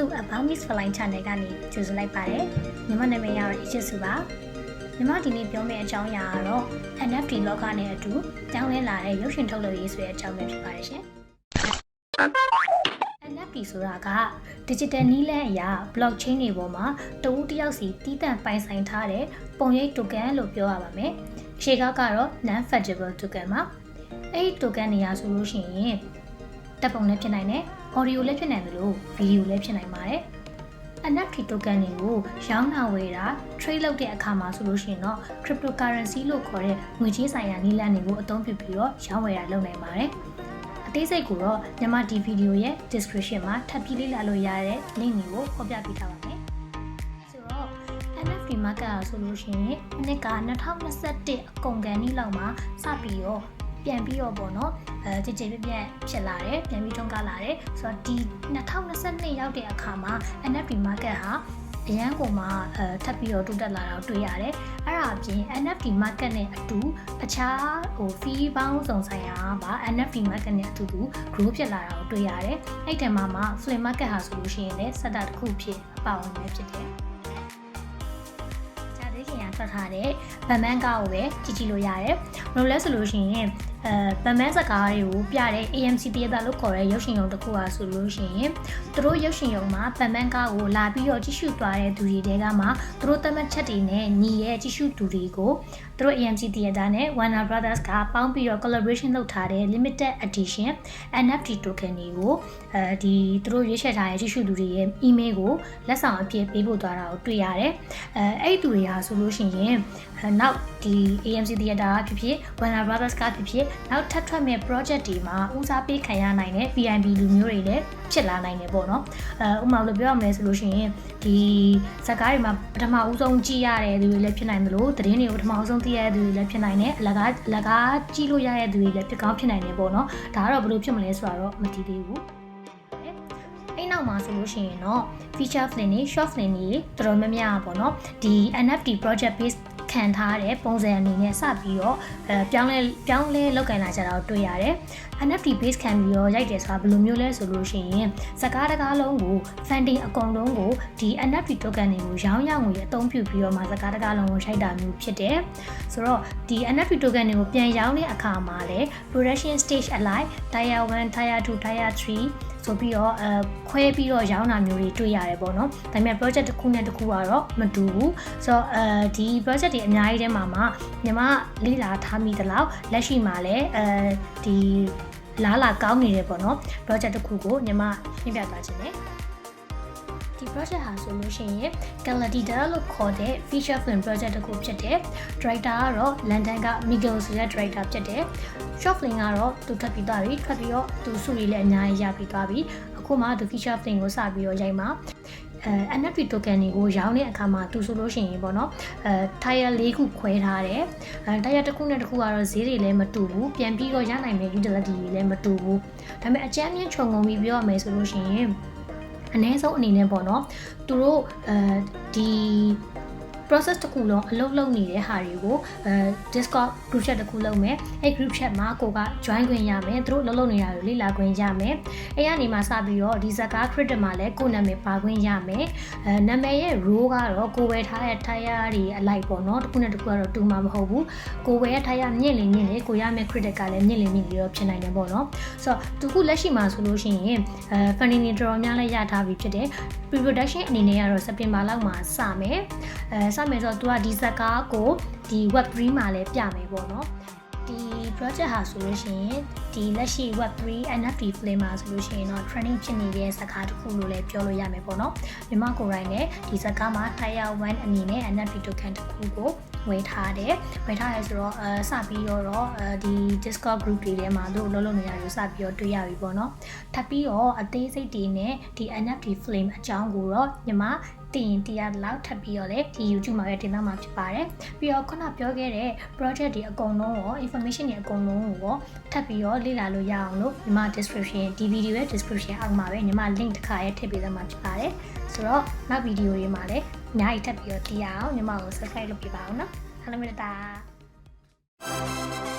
စု About Miss Flying Channel ကနေကြိုဆိုလိုက်ပါတယ်ညီမနာမည်ကတော့ Aegis စုပါညီမဒီနေ့ပြောမယ့်အကြောင်းအရာကတော့ NFT လောကနဲ့အတူကြောင်းလဲလာတဲ့ရုပ်ရှင်ထုတ်လုပ်ရေးဆိုတဲ့အကြောင်းပဲဖြစ်ပါတယ်ရှင် NFT ဆိုတာက digital နည်းလမ်းအရာ blockchain တွေပေါ်မှာတဦးတစ်ယောက်စီတည်တံ့ပိုင်ဆိုင်ထားတဲ့ပုံရိပ် token လို့ပြောရပါမယ်။ရှေ့ကောက်ကတော့ non fungible token ပါ။အဲ့ဒီ token နေရာဆိုလို့ရှိရင်တပ်ပုံလည်းဖြစ်နိုင်တယ်။ audio လည်းဖြစ်နိုင်တယ်လို့ video လည်းဖြစ်နိုင်ပါတယ်။ NFT token တွေကိုရောင်းတာဝယ်တာ trade လုပ်တဲ့အခါမှာဆိုလို့ရှိရင်တော့ cryptocurrency လို့ခေါ်တဲ့ငွေကြေးဆိုင်ရာနည်းလမ်းတွေကိုအသုံးပြုပြီးတော့ရောင်းဝယ်တာလုပ်နိုင်ပါတယ်။အသေးစိတ်ကိုတော့မြန်မာဒီဗီဒီယိုရဲ့ description မှာထပ်ပြီးလေ့လာလို့ရတဲ့ link တွေကိုဖော်ပြပေးထားပါမယ်။ဆိုတော့ NFT market อ่ะဆိုလို့ရှိရင်အနှစ်က2021အကုန်ကန်ကြီးလောက်မှာစပြီးတော့ ပြန်ပြီးတော့ပေါ့နော်အဲကြည်ကြည်ပြည့်ပြည့်ဖြစ်လာတယ်ပြန်ပြီးထွန်းကားလာတယ်ဆိုတော့ဒီ2022ရောက်တဲ့အခါမှာ NFT market ဟာအရန်ကိုမှအဲထပ်ပြီးတော့တိုးတက်လာတာကိုတွေ့ရတယ်အဲ့ဒါအပြင် NFT market နဲ့အတူအခြားဟို fee ပေါင်းစုံဆိုင်ရာပါ NFT market နဲ့အတူတူ grow ဖြစ်လာတာကိုတွေ့ရတယ်အဲ့ဒီမှာမှ flame market ဟာဆိုလို့ရှိရင်လည်းစက်တာတစ်ခုဖြစ်အပါဝင်ပဲဖြစ်တယ်ဂျာသေးခင်ကထွက်ထားတဲ့ဗန်မန်ကားကိုပဲကြည့်ကြည့်လို့ရတယ်ဘယ်လိုလဲဆိုလို့ရှိရင် အဲဗန်မန်စကားတွေကိုပြတဲ့ AMC တရတာလို့ခေါ်တဲ့ရုပ်ရှင်ရုံတစ်ခုอ่ะဆိုလို့ရှိရင်သူတို့ရုပ်ရှင်ရုံမှာဗန်မန်ကားကိုလာပြီးတော့ကြည့်ရှုသွားတဲ့သူတွေတဲကမှသူတို့သတ်မှတ်ချက်တွေနဲ့ညီရဲ့ကြည့်ရှုသူတွေကိုသူတို့ AMC Theater နဲ့ Warner Brothers ကပေါင်းပြီးတော့ collaboration လုပ်ထားတဲ့ limited edition NFT token တွေကိုအဲဒီသူတို့ရွေးချယ်ထားတဲ့ကြည့်ရှုသူတွေရဲ့ email ကိုလက်ဆောင်အဖြစ်ပေးပို့သွားတာကိုတွေ့ရတယ်အဲအဲ့ဒီသူတွေဟာဆိုလို့ရှိရင်နောက်ဒီ AMC Theater ကဖြစ်ဖြစ် Warner Brothers ကဖြစ်ဖြစ်နောက်ထပ်ထွက်မဲ့ project တွေမှာဦးစားပေးခံရနိုင်တဲ့ VIP လူမျိုးတွေလည်းဖြစ်လာနိုင်တယ်ပေါ့နော်အဲဥပမာလို့ပြောရမလဲဆိုလို့ရှိရင်ဒီဇာတ်ကားတွေမှာပထမဦးဆုံးကြည့်ရတဲ့သူတွေလည်းဖြစ်နိုင်တယ်လို့သတင်းတွေကိုပထမဦးဆုံးသိရတဲ့သူတွေလည်းဖြစ်နိုင်တယ်အလကားအလကားကြည့်လို့ရတဲ့သူတွေလည်းဖြစ်ကောင်းဖြစ်နိုင်တယ်ပေါ့နော်ဒါကတော့ဘယ်လိုဖြစ်မလဲဆိုတာတော့မသိသေးဘူးအဲ့နောက်မှာဆိုလို့ရှိရင်တော့ feature film တွေ short film တွေတော်တော်များများပေါ့နော်ဒီ NFT project based ခံထားတဲ့ပုံစံအနေနဲ့စပြီးတော့အဲပြောင်းလဲပြောင်းလဲလောက်ကင်လာကြတာကိုတွေ့ရတယ်။ NFT base ခံပြီးတော့ရိုက်တယ်ဆိုတာဘယ်လိုမျိုးလဲဆိုလို့ရှိရင်စကားတကားလုံးကို funding အကုန်လုံးကိုဒီ NFT token တွေကိုရောင်းရငွေအသုံးပြုပြီးတော့မှစကားတကားလုံးကိုရိုက်တာမျိုးဖြစ်တယ်။ဆိုတော့ဒီ NFT token တွေကိုပြန်ရောင်းတဲ့အခါမှာလည်း production stage alike tier 1 tier 2 tier 3 ဆိုပြီးတော့အဲခွဲပြီးတော့ရောင်းတာမျိုးတွေတွေ့ရတယ်ပေါ့နော်ဒါပေမဲ့ project တစ်ခုနဲ့တစ်ခုကတော့မတူဘူးဆိုတော့အဲဒီ project တွေအများကြီးထဲမှာမှညီမလေ့လာထားမိသလောက်လက်ရှိမှာလည်းအဲဒီလားလာကောင်းနေတယ်ပေါ့နော် project တစ်ခုကိုညီမပြပြသွားခြင်းနဲ့ ဒီ project ဟာဆိုလို့ရှိရင် Galadida လို့ခေါ်တဲ့ feature film project တစ်ခုဖြစ်တယ်။ director ကတော့ London က Miguel ဆိုတဲ့ director ဖြစ်တယ်။ short film ကတော့သူထွက်ပြီးသွားပြီ။ထွက်ပြီးတော့သူစုလေးလည်းအများကြီးရပြီးသွားပြီ။အခုမှသူ feature film ကိုစပြီးတော့ရိုက်မှာအဲ NFT token တွေကိုရောင်းတဲ့အခါမှာသူဆိုလို့ရှိရင်ပေါ့နော်အဲ tire ၄ခုခွဲထားတယ်အဲ tire တစ်ခုနဲ့တစ်ခုကတော့ဈေးတွေလည်းမတူဘူးပြန်ပြီးတော့ရနိုင်မယ့် utility တွေလည်းမတူဘူးဒါပေမဲ့အကြမ်းမြင့်ခြုံငုံပြီးပြောရမယ်ဆိုလို့ရှိရင် အနည်းဆုံးအနေနဲ့ပေါ့နော်သူတို့အဲဒီ process တစ်ခုလုံးအလုပ်လုပ်နေတဲ့ဟာတွေကိုအဲ Discord group chat တစ်ခုလုပ်မယ်အဲ့ group chat မှာကိုက join ခွင့်ရမယ်သူတို့လုပ်လုပ်နေတာကိုလေ့လာခွင့်ရမယ်အဲ့ကနေမှစပြီးတော့ဒီဇကား credit မှာလည်းကိုနာမည်ပါခွင့်ရမယ်အဲနာမည်ရဲ့ role ကတော့ကိုဝယ်ထားတဲ့ tire တွေအလိုက်ပေါ့နော်တစ်ခုနဲ့တစ်ခုကတော့တူမှာမဟုတ်ဘူးကိုဝယ်ရဲ့ tire မြင့်လေမြင့်လေကိုရမယ့် credit ကလည်းမြင့်လေမြင့်လေတော့ဖြစ်နိုင်တယ်ပေါ့နော်ဆိုတော့သူခုလက်ရှိမှာဆိုလို့ရှိရင်အဲ funding တွေတော်တော်များလည်းရထားပြီဖြစ်တယ် pre-production အနေနဲ့ကတော့စက်တင်ဘာလောက်မှာစမယ်အဲစမယ်ဆိုတော့ तू ကဒီဇက်ကားကိုဒီ web 3မှာလည်းပြမယ်ပေါ့နော်ဒီ project ဟာဆိုလို့ရှိရင်ဒီလက်ရှိ web3 NFT flame မှာဆိုလို့ရှိရင်တော့ trending ဖြစ်နေတဲ့စကားတစ်ခုလို့လည်းပြောလို့ရမယ်ပေါ့နော်မြန်မာကိုယ်တိုင်လည်းဒီစကားမှာ tier 1အနေနဲ့ NFT token တစ်ခုကိုဝယ်ထားတယ်ဝယ်ထားရဲဆိုတော့အဲစပြီးတော့အဲဒီ Discord group တွေထဲမှာတို့လုံးလုံးနေတာတွေစပြီးတော့တွေ့ရပြီပေါ့နော်ထပ်ပြီးတော့အသေးစိတ်တွေနဲ့ဒီ NFT flame အကြောင်းကိုတော့ညီမ တင်ရင်တရားလောက်ထပ်ပြီးတော့လေဒီ YouTube မှာပဲတင်သားမှာဖြစ်ပါတယ်ပြီးတော့ခုနပြောခဲ့တဲ့ project တွေအကုန်လုံးရော information တွေအကုန်လုံးကိုရောထပ်ပြီးတော့လေ့လာလို့ရအောင်လို့ညီမ description ဒီ video ရဲ့ description အောက်မှာပဲညီမ link တစ်ခါရဲ့ထည့်ပေးသားမှာဖြစ်ပါတယ်ဆိုတော့နောက် video တွေမှာလည်းအများကြီးထပ်ပြီးတော့သိရအောင်ညီမကို subscribe လုပ်ပေးပါအောင်နော်အားလုံးပဲတာ